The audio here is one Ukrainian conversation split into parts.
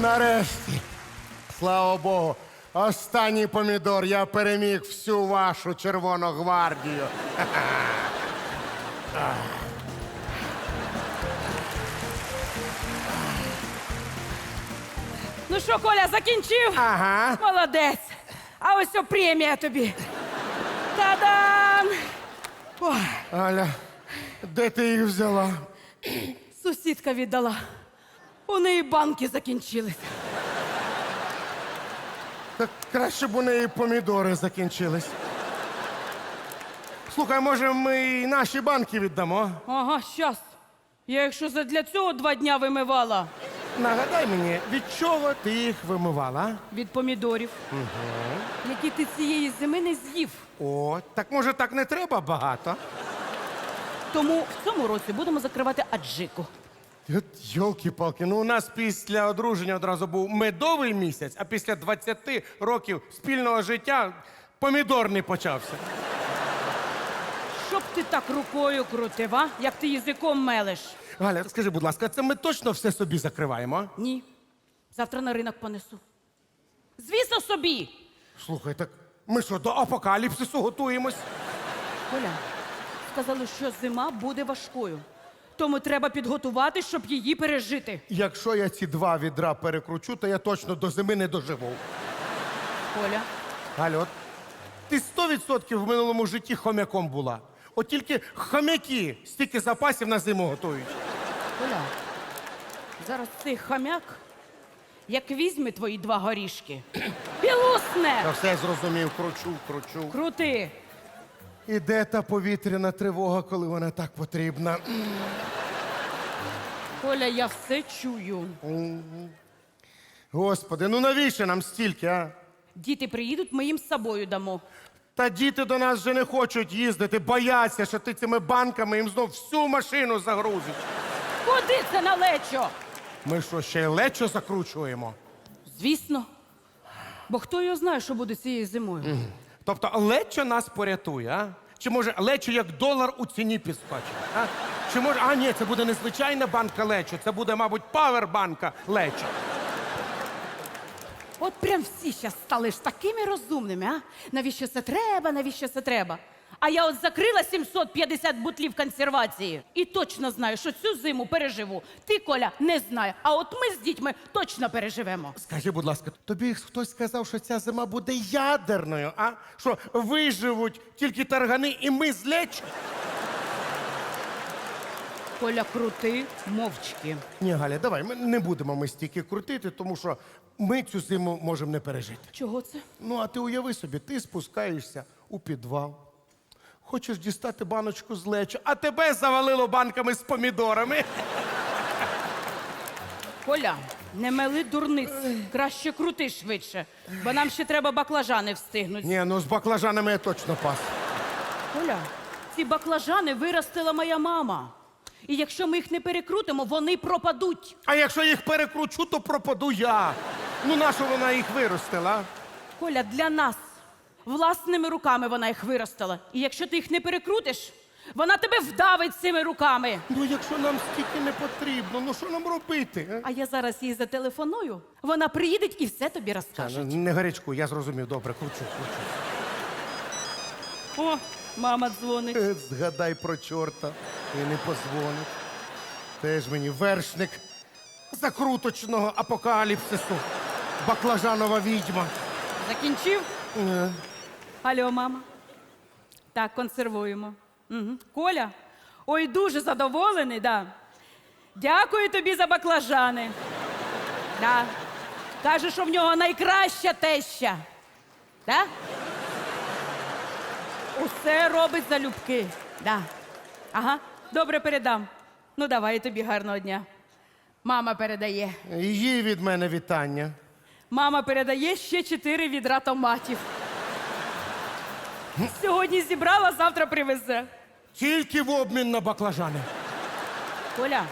нарешті. Слава Богу. Останній помідор. Я переміг всю вашу Червону гвардію. Ну що, Коля, закінчив? Ага. Молодець. А ось о премія тобі. Та-дам! Ой, Аля, де ти їх взяла? сусідка віддала. У неї банки закінчились. Так краще б у неї помідори закінчились. Слухай, може, ми і наші банки віддамо? Ага, щас. Я якщо задля цього два дня вимивала Нагадай мені, від чого ти їх вимивала? від помідорів, які ти цієї зими не з'їв. О, так може так не треба багато? Тому в цьому році будемо закривати аджику. Йолки-палки, ну у нас після одруження одразу був медовий місяць, а після 20 років спільного життя помідорний почався. Щоб ти так рукою крутив, а? як ти язиком мелеш. Галя, скажи, будь ласка, це ми точно все собі закриваємо? а? Ні. Завтра на ринок понесу. Звісно, собі. Слухай, так ми що, до апокаліпсису готуємось? Коля, сказали, що зима буде важкою. Тому треба підготувати, щоб її пережити. Якщо я ці два відра перекручу, то я точно до зими не доживу. Коля, Галя, ти 100% в минулому житті хомяком була. От тільки хомяки стільки запасів на зиму готують. Коля, зараз цей хам'як, як візьме твої два горішки, Я лусне! все зрозумів, кручу, кручу. Крути! І де та повітряна тривога, коли вона так потрібна? Коля, я все чую. Господи, ну навіщо нам стільки, а? Діти приїдуть, ми їм з собою дамо. Та діти до нас вже не хочуть їздити, бояться, що ти цими банками їм знов всю машину загрузиш. Куди це налечо? Ми що, ще й лечо закручуємо? Звісно. Бо хто його знає, що буде цією зимою? Тобто лечо нас порятує, а? Чи може лечо як долар у ціні підскочить? А? Чи може, а ні, це буде не звичайна банка лечо, це буде, мабуть, павербанка лечо. От прям всі зараз стали ж такими розумними, а? Навіщо це треба, навіщо це треба? А я от закрила 750 бутлів консервації і точно знаю, що цю зиму переживу. Ти, Коля, не знає. А от ми з дітьми точно переживемо. Скажи, будь ласка, тобі хтось сказав, що ця зима буде ядерною, а? Що виживуть тільки таргани і ми з лечо? Коля, крути мовчки. Ні, Галя, давай, ми не будемо ми стільки крутити, тому що ми цю зиму можемо не пережити. Чого це? Ну, а ти уяви собі, ти спускаєшся у підвал. Хочеш дістати баночку з лечо, а тебе завалило банками з помідорами. Коля, не мели дурниць. Краще крути швидше, бо нам ще треба баклажани встигнути. Ні, ну з баклажанами я точно пас. Коля, ці баклажани виростила моя мама. І якщо ми їх не перекрутимо, вони пропадуть. А якщо їх перекручу, то пропаду я. Ну, нащо вона їх виростила? Коля, для нас власними руками вона їх виростила. І якщо ти їх не перекрутиш, вона тебе вдавить цими руками. Ну, якщо нам стільки не потрібно, ну що нам робити? а? А я зараз їй зателефоную, вона приїде і все тобі розкаже. Та, ну, Не гарячку, я зрозумів, добре, кручу, кручу. О, мама дзвонить. Е, Згадай про чорта і не позвонить. Теж мені вершник закруточного апокаліпсису. Баклажанова відьма. Закінчив? Е, Алло, мама. Так, консервуємо. Угу. Коля, ой, дуже задоволений, да. Дякую тобі за баклажани. Да. Каже, що в нього найкраща теща. Да? Усе робить залюбки. Да. Ага, добре передам. Ну, давай тобі гарного дня. Мама передає. Їй від мене вітання. Мама передає ще чотири відра томатів. Сьогодні зібрала, завтра привезе. Тільки в обмін на баклажани. Коля,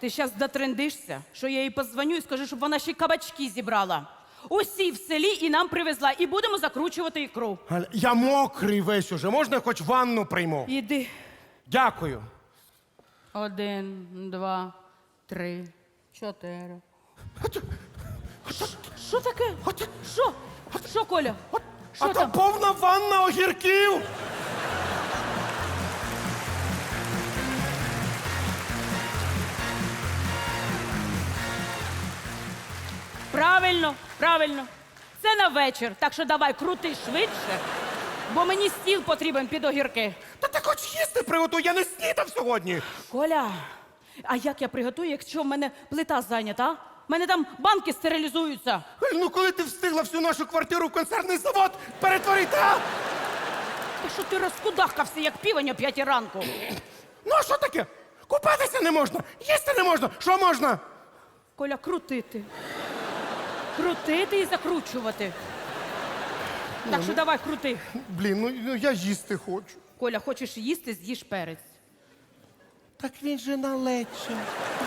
ти зараз дотрендишся, що я їй позвоню і скажу, щоб вона ще кабачки зібрала. Усі в селі і нам привезла, і будемо закручувати ікру. Я мокрий весь уже. Можна хоч ванну прийму? Іди. Дякую. Один, два, три, чотири. Що таке? Що? Що, Коля? А Що то там? повна ванна огірків. Правильно, правильно. Це на вечір, так що давай крути швидше, бо мені стіл потрібен під огірки. Та ти хоч їсти приготуй, я не снідав сьогодні. Коля, а як я приготую, якщо в мене плита зайнята? а? В мене там банки стерилізуються. Ну коли ти встигла всю нашу квартиру в консервний завод перетворити, а? Та що ти розкудахкався, як півень о п'ятій ранку? Ну а що таке? Купатися не можна, їсти не можна. Що можна? Коля, крутити. Крутити і закручувати. Так що давай крути. Блін, ну, ну я їсти хочу. Коля, хочеш їсти, з'їж перець. Так він же на лечо.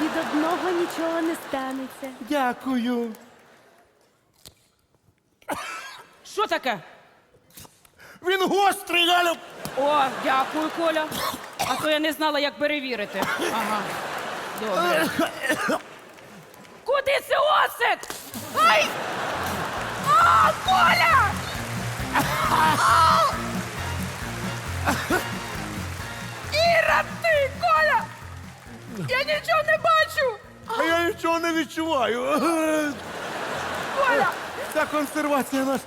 Від одного нічого не станеться. Дякую. Що таке? Він гострий, Галя. О, дякую, Коля. А то я не знала, як перевірити. Ага. Добре. Куди це осик? Ай! А, Коля! Іра, ти, Коля! Я нічого не бачу! А я нічого не відчуваю. Коля! Ця консервація нас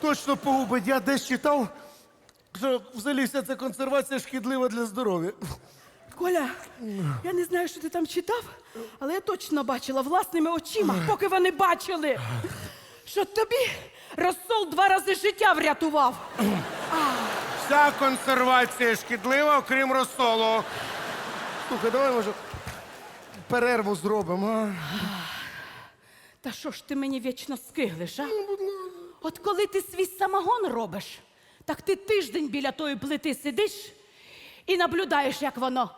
точно погубить. Я десь читав, що взагалі вся ця консервація шкідлива для здоров'я. Коля, я не знаю, що ти там читав, але я точно бачила власними очима, поки вони бачили, що тобі розсол два рази життя врятував. Вся консервація шкідлива, окрім розсолу. Слухай, давай може перерву зробимо. а? Та що ж ти мені вічно скиглиш, а? От коли ти свій самогон робиш, так ти тиждень біля тої плити сидиш і наблюдаєш, як воно.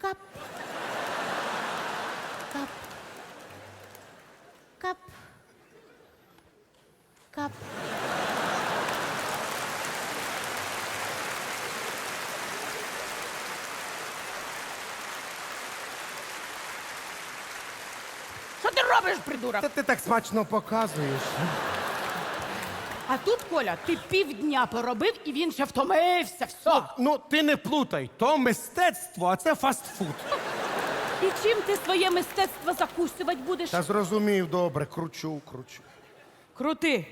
Кап. Кап. Кап. Кап. Що ти робиш, придурок? Та ти так смачно показуєш. А тут, Коля, ти півдня поробив і він ще втомився. Все. Ну, ти не плутай, то мистецтво, а це фастфуд. І чим ти своє мистецтво закусувати будеш? Та зрозумів, добре, кручу, кручу. Крути.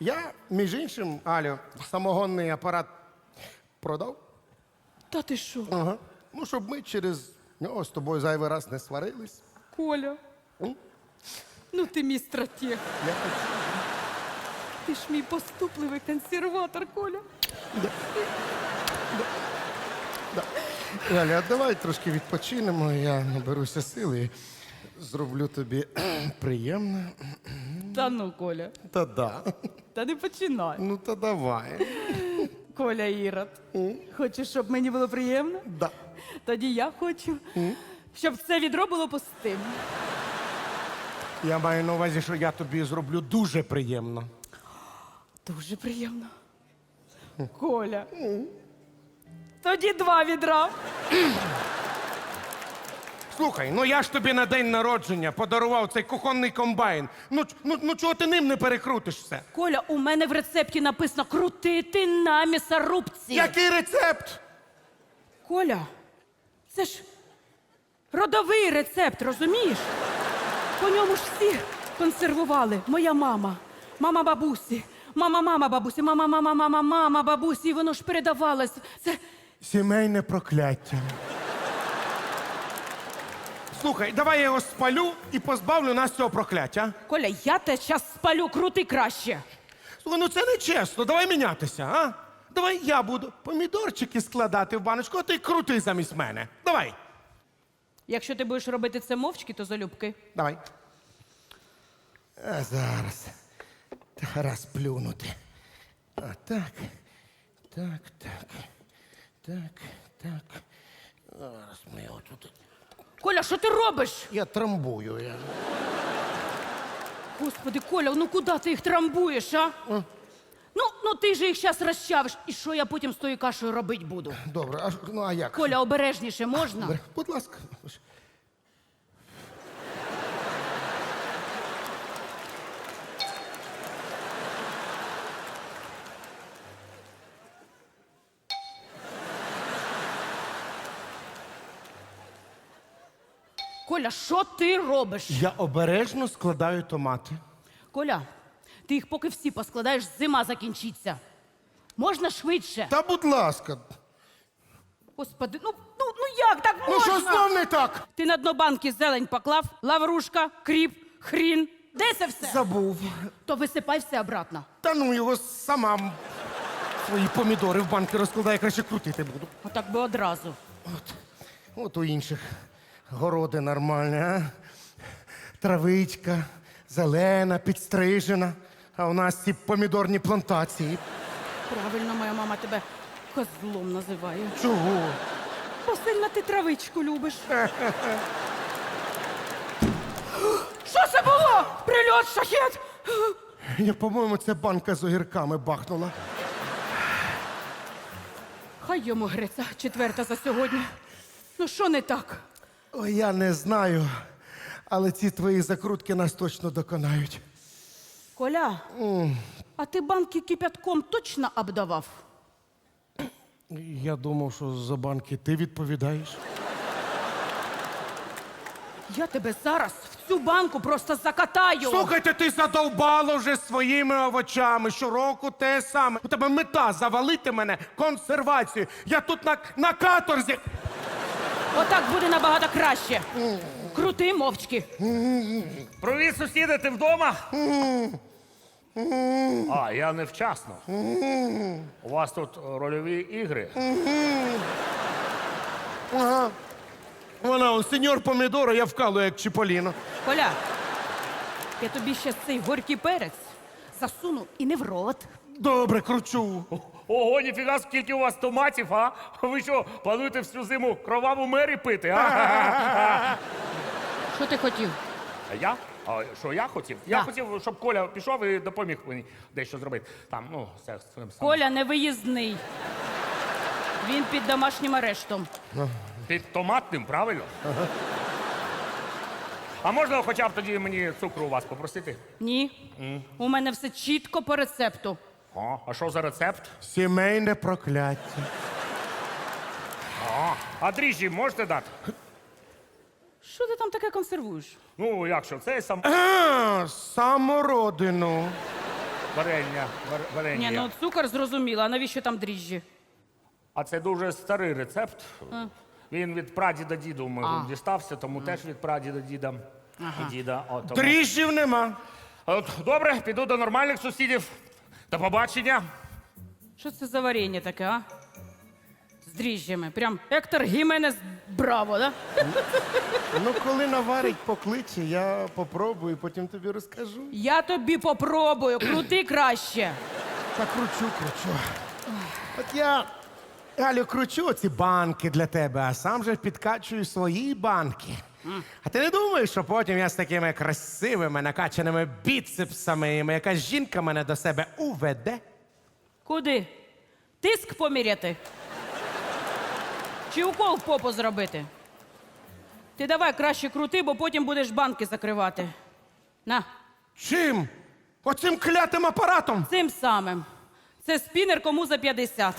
Я, між іншим, Алю, самогонний апарат продав. Та ти що? Ага. Ну, щоб ми через нього з тобою зайвий раз не сварились. Коля. М? Ну ти мій стратег. Я Ти ж мій поступливий консерватор, Коля. Галя, давай трошки відпочинемо, я наберуся сили і зроблю тобі приємно. Та ну, Коля, Та да. та не починай. Ну та давай. Коля Ірод. Хочеш, щоб мені було приємно? Да. Тоді я хочу, щоб це відро було пустим. Я маю на увазі, що я тобі зроблю дуже приємно. Дуже приємно. Коля. Тоді два відра. Слухай, ну я ж тобі на день народження подарував цей кухонний комбайн. Ну, ч- ну, ну чого ти ним не перекрутиш все? Коля, у мене в рецепті написано крутити на м'ясорубці. Який рецепт? Коля, це ж родовий рецепт, розумієш? По ньому ж всі консервували. Моя мама, мама бабусі, мама, мама бабусі, мама, мама, мама, мама бабусі. І воно ж передавалось. Це Сімейне прокляття. Слухай, давай я його спалю і позбавлю нас цього прокляття. Коля, я те час спалю, крути краще. Слухай, ну це не чесно. Давай мінятися, а? Давай я буду помідорчики складати в баночку, а ти крути замість мене. Давай. Якщо ти будеш робити це мовчки, то залюбки. Давай. А зараз. Раз плюнути. А так. Так, так. Так, так. Зараз ми його тут. Коля, що ти робиш? Я трамбую. Я. Господи, Коля, ну куди ти їх трамбуєш, а? Ну, ну ти ж їх зараз розчавиш. І що я потім з тою кашею робити буду? Добре, а, ж- ну а як? Коля, обережніше можна? Будь ласка. Коля, що ти робиш? Я обережно складаю томати. Коля, ти їх поки всі поскладаєш, зима закінчиться. Можна швидше. Та будь ласка. Господи, ну, ну, ну як так Ну можна? що знов не так? Ти на дно банки зелень поклав, лаврушка, кріп, хрін. Де це все? Забув. То висипай все обратно. Та ну його сама свої помідори в банки розкладає, краще крутити буду. Отак би одразу. От, от у інших городи нормальні, а? Травичка, зелена, підстрижена. А у нас ці помідорні плантації. Правильно, моя мама тебе козлом називає. Чого? Бо сильно ти травичку любиш. Що це було? Прильот, шахет! Я, по-моєму, це банка з огірками бахнула. Хай йому греться, четверта за сьогодні. Ну що не так? Ой, я не знаю, але ці твої закрутки нас точно доконають. Коля, а ти банки кипятком точно обдавав? Я думав, що за банки ти відповідаєш. Я тебе зараз в цю банку просто закатаю. Слухайте, ти задовбало вже своїми овочами. Щороку те саме. У тебе мета завалити мене консервацію. Я тут на, на каторзі. Отак буде набагато краще. Крути мовчки. Привіт, сусіди, ти вдома? А, я невчасно. У вас тут рольові ігри. Ага. Вона, он, сеньор помідора, я вкалую, як Чіполіно. Коля, я тобі ще цей горький перець засуну і не в рот. Добре, кручу. Ого, ніфіга, скільки у вас томатів, а? Ви що, плануєте всю зиму кроваву мері пити, а? Що ти хотів? А я? А що я хотів? Я Да. хотів, щоб Коля пішов і допоміг мені дещо зробити. Там, ну, все з цим. Коля не виїзний. Він під домашнім арештом. Під томатним, правильно? А можна хоча б тоді мені цукру у вас попросити? Ні. У мене все чітко по рецепту. О, а що за рецепт? Сімейне прокляття. А, а дріжджі можете дати? Що ти там таке консервуєш? Ну, як що, це сам А, самородину. варення. вар- варення. Ні, ну цукор зрозуміло, а навіщо там дріжджі? А це дуже старий рецепт. Він від прадіда діду ми дістався, тому теж від прадіда діда і діда. О, тому- Дріжджів нема. От, добре, піду до нормальних сусідів. До побачення. Що це за варення таке, а? З дріжджями. Прям Ектор Гіменес Браво, да? Ну, коли наварить покличе, я попробую, потім тобі розкажу. Я тобі попробую, крути краще. Та кручу, кручу. От я, Галю, кручу ці банки для тебе, а сам же підкачую свої банки. А ти не думаєш, що потім я з такими красивими накачаними біцепсами, і якась жінка мене до себе уведе? Куди? Тиск поміряти? Чи укол в попу зробити? Ти давай краще крути, бо потім будеш банки закривати. На, Чим? Оцим клятим апаратом. цим самим. Це спінер кому за 50.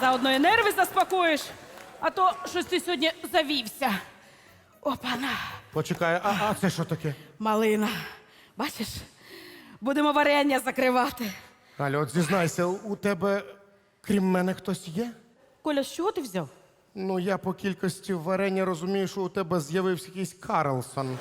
Заодно і нерви заспокоїш, а то щось ти сьогодні завівся. Опана, Почекай, а, а це що таке? малина. Бачиш, будемо варення закривати. Галю, от зізнайся, у тебе, крім мене, хтось є? Коля, з чого ти взяв? Ну, я по кількості варення розумію, що у тебе з'явився якийсь Карлсон.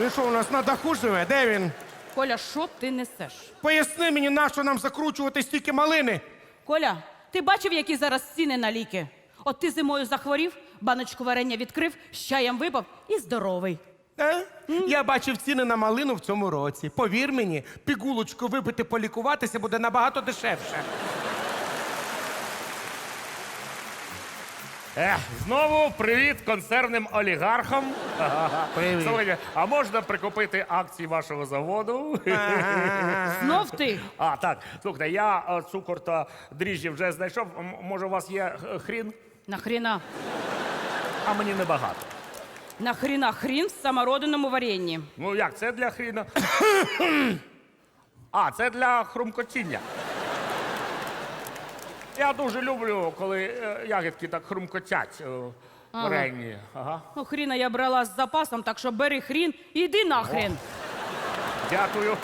Він що, у нас на даху живе? Де він? Коля, що ти несеш? Поясни мені, на що нам закручувати стільки малини? Коля, ти бачив, які зараз ціни на ліки? От ти зимою захворів, баночку варення відкрив, з чаєм випав і здоровий. Е? Я бачив ціни на малину в цьому році. Повір мені, пігулочку випити, полікуватися буде набагато дешевше. Ех, знову привіт консервним олігархам. Привіт. Слухайте, а можна прикупити акції вашого заводу? Знов ти. А, так, слухайте, я е, цукор та дріжджі вже знайшов. М- Може, у вас є е, хрін, Нахріна. а мені небагато. Нахріна хрін в самородиному варенні. Ну як, це для хріна? А, це для хрумкотіння. Я дуже люблю, коли е, ягідки так хрумкотять. Е, варенні. Ага. Ну, хріна я брала з запасом, так що бери хрін і йди нахрен. Дякую.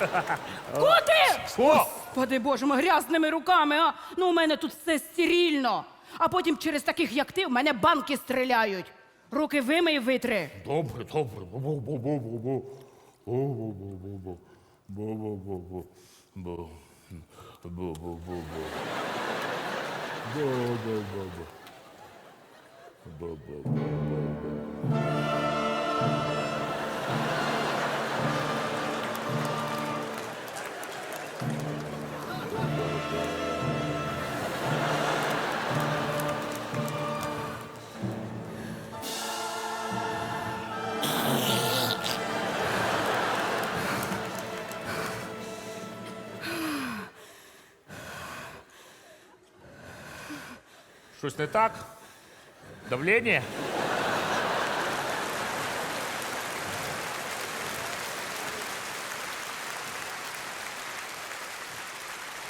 Куди? О! Господи Боже, ми грязними руками, а? Ну, у мене тут все стерильно. А потім через таких, як ти, в мене банки стріляють. Руки вимий витри. Добре, добре. Бу-бу-бу-бу-бу. Бу-бу-бу-бу-бу. Бу-бу-бу-бу. Бу. Бу-бу-бу-бу. Бу-бу-бу-бу. Бу-бу-бу-бу. Щось не так? Давлення?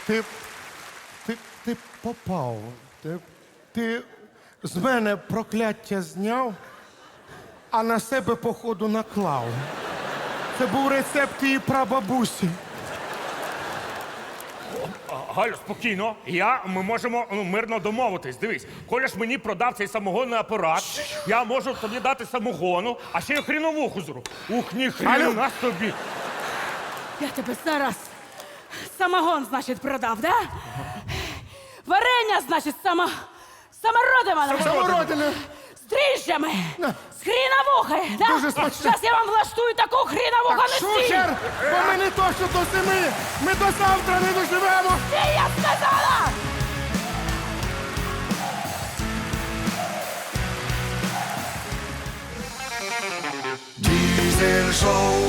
Ти. Ти, ти попав. Ти, ти з мене прокляття зняв, а на себе, походу, наклав. Це був рецепт її прабабусі. Галю, спокійно. Я, ми можемо ну, мирно домовитись. Дивись, Коля ж мені продав цей самогонний апарат. Я можу тобі дати самогону, а ще й хріновуху зру. Ух, ні, Галю! хрін нас тобі. Я тебе зараз самогон, значить, продав, да? Варення, значить, само... самородина. Самородина! дріжджами з хріновухи. Да? Дуже смачно. Зараз я вам влаштую таку хріновуху на стіл. шухер, бо ми не точно до семи. Ми до завтра не доживемо. Ти я сказала! Дізель шоу.